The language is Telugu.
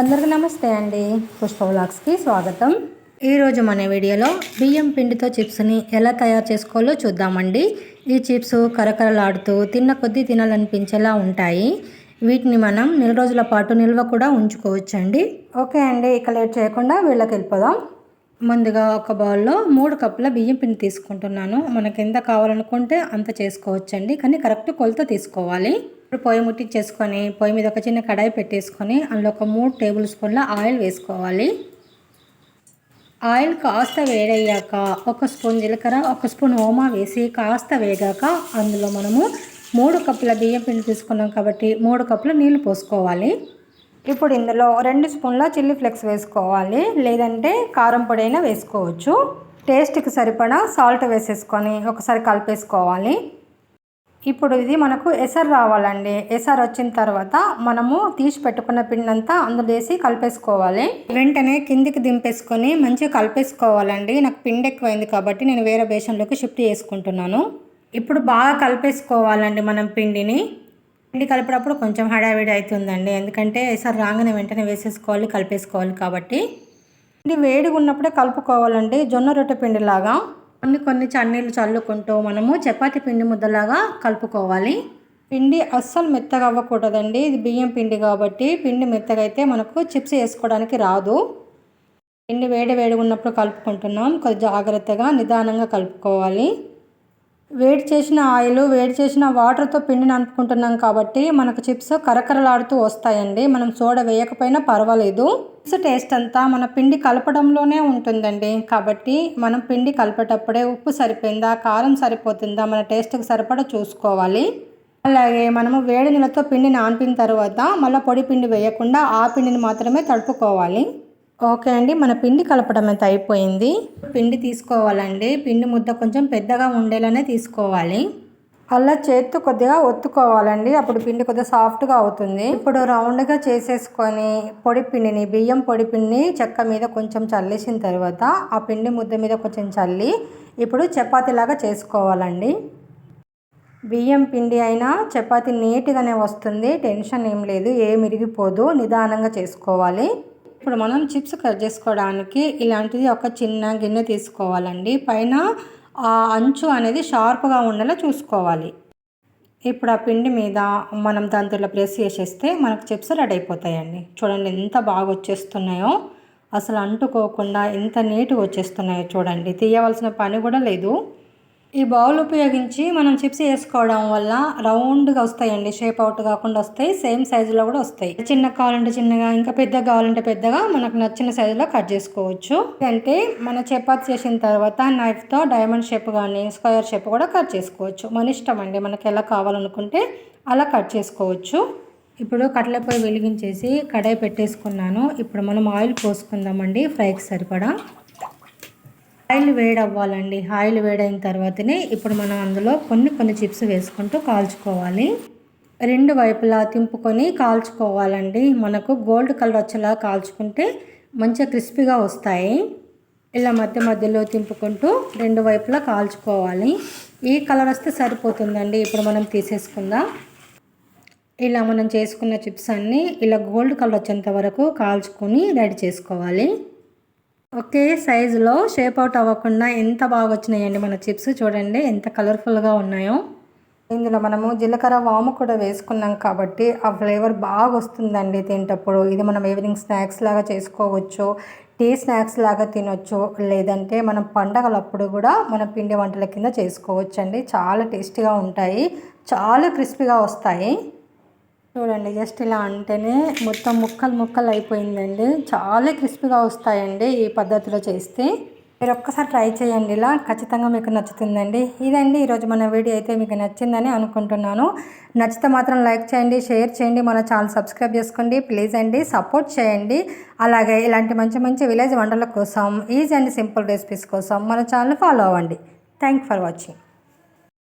అందరికీ నమస్తే అండి. పుష్ప వ్లాగ్స్కి స్వాగతం. ఈరోజు మన వీడియోలో బియ్యం పిండితో చిప్స్ని ఎలా తయారు చేసుకోవాలో చూద్దామండి. ఈ చిప్స్ కరకరలాడుతూ తిన్న కొద్దీ తినాలనిపించేలా ఉంటాయి. వీటిని మనం నెల రోజుల పాటు నిల్వ కూడా ఉంచుకోవచ్చండి. ఓకే అండి ఇక లేట్ చేయకుండా వీళ్ళకి వెళ్ళిపోదాం. ముందుగా ఒక బౌల్లో మూడు కప్పుల బియ్యం పిండి తీసుకుంటున్నాను. మనకి ఎంత కావాలనుకుంటే అంత చేసుకోవచ్చండి. కానీ కరెక్ట్ కొలత తీసుకోవాలి. ఇప్పుడు పొయ్యి ముట్టించేసుకొని పొయ్యి మీద ఒక చిన్న కడాయి పెట్టేసుకొని అందులో ఒక మూడు టేబుల్ స్పూన్ల ఆయిల్ వేసుకోవాలి. ఆయిల్ కాస్త వేడయ్యాక ఒక స్పూన్ జీలకర్ర ఒక స్పూన్ ఓమా వేసి కాస్త వేగాక అందులో మనము మూడు కప్పుల బియ్యం పిండి తీసుకున్నాం కాబట్టి మూడు కప్పుల నీళ్ళు పోసుకోవాలి. ఇప్పుడు ఇందులో రెండు స్పూన్ల చిల్లీ ఫ్లెక్స్ వేసుకోవాలి. లేదంటే కారం పొడి అయినా వేసుకోవచ్చు. టేస్ట్కి సరిపడా సాల్ట్ వేసేసుకొని ఒకసారి కలిపేసుకోవాలి. ఇప్పుడు ఇది మనకు ఎసరు రావాలండి. ఎసర్ వచ్చిన తర్వాత మనము తీసి పెట్టుకున్న పిండి అంతా అందులో వేసి కలిపేసుకోవాలి. వెంటనే కిందికి దింపేసుకొని మంచిగా కలిపేసుకోవాలండి. నాకు పిండి ఎక్కువైంది కాబట్టి నేను వేరే బేషన్లోకి షిఫ్ట్ చేసుకుంటున్నాను. ఇప్పుడు బాగా కలిపేసుకోవాలండి మనం పిండిని. పిండి కలిపేటప్పుడు కొంచెం హడావిడి అవుతుందండి. ఎందుకంటే ఎసర్ రాగానే వెంటనే వేసేసుకోవాలి కలిపేసుకోవాలి కాబట్టి. ఇది వేడిగా ఉన్నప్పుడే కలుపుకోవాలండి. జొన్న రొట్టె పిండిలాగా. కొన్ని కొన్ని చన్నీళ్ళు చల్లుకుంటూ మనము చపాతి పిండి ముద్దలాగా కలుపుకోవాలి. పిండి అస్సలు మెత్తగా అవ్వకూడదండి. ఇది బియ్యం పిండి కాబట్టి పిండి మెత్తగా అయితే మనకు చిప్స్ వేసుకోవడానికి రాదు. పిండి వేడి వేడిగా ఉన్నప్పుడు కలుపుకుంటున్నాం. కొద్ది జాగ్రత్తగా నిదానంగా కలుపుకోవాలి. వేడి చేసిన ఆయిల్ వేడి చేసిన వాటర్తో పిండిని అనుకుంటున్నాం కాబట్టి మనకు చిప్స్ కరకరలాడుతూ వస్తాయండి. మనం సోడా వేయకపోయినా పర్వాలేదు. చిప్స్ టేస్ట్ అంతా మన పిండి కలపడంలోనే ఉంటుందండి. కాబట్టి మనం పిండి కలిపేటప్పుడే ఉప్పు సరిపోయిందా కారం సరిపోతుందా మన టేస్ట్కి సరిపడా చూసుకోవాలి. అలాగే మనము వేడి నీళ్ళతో పిండిని ఆన్పిన తర్వాత మళ్ళీ పొడి పిండి వేయకుండా ఆ పిండిని మాత్రమే తడుపుకోవాలి. ఓకే అండి మన పిండి కలపడం అయితే అయిపోయింది? పిండి తీసుకోవాలండి. పిండి ముద్ద కొంచెం పెద్దగా ఉండేలానే తీసుకోవాలి. అలా చేత్తో కొద్దిగా ఒత్తుకోవాలండి. అప్పుడు పిండి కొద్దిగా సాఫ్ట్గా అవుతుంది. ఇప్పుడు రౌండ్గా చేసేసుకొని పొడి పిండిని బియ్యం పొడి పిండిని చెక్క మీద కొంచెం చల్లేసిన తర్వాత ఆ పిండి ముద్ద మీద కొంచెం చల్లి ఇప్పుడు చపాతీలాగా చేసుకోవాలండి. బియ్యం పిండి అయినా చపాతీ నీట్గానే వస్తుంది. టెన్షన్ ఏం లేదు. ఏమి ఇరిగిపోదు. నిదానంగా చేసుకోవాలి. ఇప్పుడు మనం చిప్స్ కట్ చేసుకోవడానికి ఇలాంటిది ఒక చిన్న గిన్నె తీసుకోవాలండి. పైన ఆ అంచు అనేది షార్ప్గా ఉండేలా చూసుకోవాలి. ఇప్పుడు ఆ పిండి మీద మనం దాంతో ప్రెస్ చేసేస్తే మనకు చిప్స్ రెడీ అయిపోతాయండి. చూడండి ఎంత బాగా వచ్చేస్తున్నాయో. అసలు అంటుకోకుండా ఎంత నీట్గా వచ్చేస్తున్నాయో చూడండి. తీయవలసిన పని కూడా లేదు. ఈ బౌల్ ఉపయోగించి మనం చిప్స్ వేసుకోవడం వల్ల రౌండ్గా వస్తాయండి షేప్ అవుట్ కాకుండా వస్తాయి సేమ్ సైజులో కూడా వస్తాయి. చిన్న కావాలంటే చిన్నగా ఇంకా పెద్దగా కావాలంటే పెద్దగా మనకు నచ్చిన సైజులో కట్ చేసుకోవచ్చు. అంటే మన చపాతి చేసిన తర్వాత నైఫ్తో డైమండ్ షేప్ కానీ స్క్వేర్ షేప్ కూడా కట్ చేసుకోవచ్చు. మన ఇష్టం అండి మనకి ఎలా కావాలనుకుంటే అలా కట్ చేసుకోవచ్చు. ఇప్పుడు కట్టెలపొయ్యి వెలిగించేసి కడాయి పెట్టేసుకున్నాను. ఇప్పుడు మనం ఆయిల్ పోసుకుందామండి ఫ్రైకి సరిపడా. ఆయిల్ వేడవ్వాలండి. ఆయిల్ వేడైన తర్వాతనే ఇప్పుడు మనం అందులో కొన్ని కొన్ని చిప్స్ వేసుకుంటూ కాల్చుకోవాలి. రెండు వైపులా తింపుకొని కాల్చుకోవాలండి. మనకు గోల్డ్ కలర్ వచ్చేలా కాల్చుకుంటే మంచిగా క్రిస్పీగా వస్తాయి. ఇలా మధ్య మధ్యలో తింపుకుంటూ రెండు వైపులా కాల్చుకోవాలి. ఈ కలర్ వస్తే సరిపోతుందండి. ఇప్పుడు మనం తీసేసుకుందాం. ఇలా మనం చేసుకున్న చిప్స్ అన్నీ ఇలా గోల్డ్ కలర్ వచ్చేంత వరకు కాల్చుకొని రెడీ చేసుకోవాలి. ఒకే సైజులో షేప్ అవుట్ అవ్వకుండా ఎంత బాగా వచ్చినాయండి మన చిప్స్ చూడండి ఎంత కలర్ఫుల్గా ఉన్నాయో. ఇందులో మనము జీలకర్ర వాము కూడా వేసుకున్నాం కాబట్టి ఆ ఫ్లేవర్ బాగా వస్తుందండి తింటప్పుడు. ఇది మనం ఈవినింగ్ స్నాక్స్ లాగా చేసుకోవచ్చు టీ స్నాక్స్ లాగా తినొచ్చు లేదంటే మనం పండగలప్పుడు కూడా మన పిండి వంటల కింద చేసుకోవచ్చండి. చాలా టేస్టీగా ఉంటాయి చాలా క్రిస్పీగా వస్తాయి. చూడండి జస్ట్ ఇలా అంటేనే మొత్తం ముక్కలు ముక్కలు అయిపోయిందండి. చాలా క్రిస్పీగా వస్తాయండి ఈ పద్ధతిలో చేస్తే. మీరు ఒక్కసారి ట్రై చేయండి ఇలా ఖచ్చితంగా మీకు నచ్చుతుందండి. ఇదండి ఈరోజు మన వీడియో అయితే మీకు నచ్చిందని అనుకుంటున్నాను. నచ్చితే మాత్రం లైక్ చేయండి షేర్ చేయండి మన ఛానల్ సబ్స్క్రైబ్ చేసుకోండి. ప్లీజ్ అండి సపోర్ట్ చేయండి. అలాగే ఇలాంటి మంచి మంచి విలేజ్ వంటల కోసం ఈజీ అండ్ సింపుల్ రెసిపీస్ కోసం మన ఛానల్ ఫాలో అవ్వండి. Thank for watching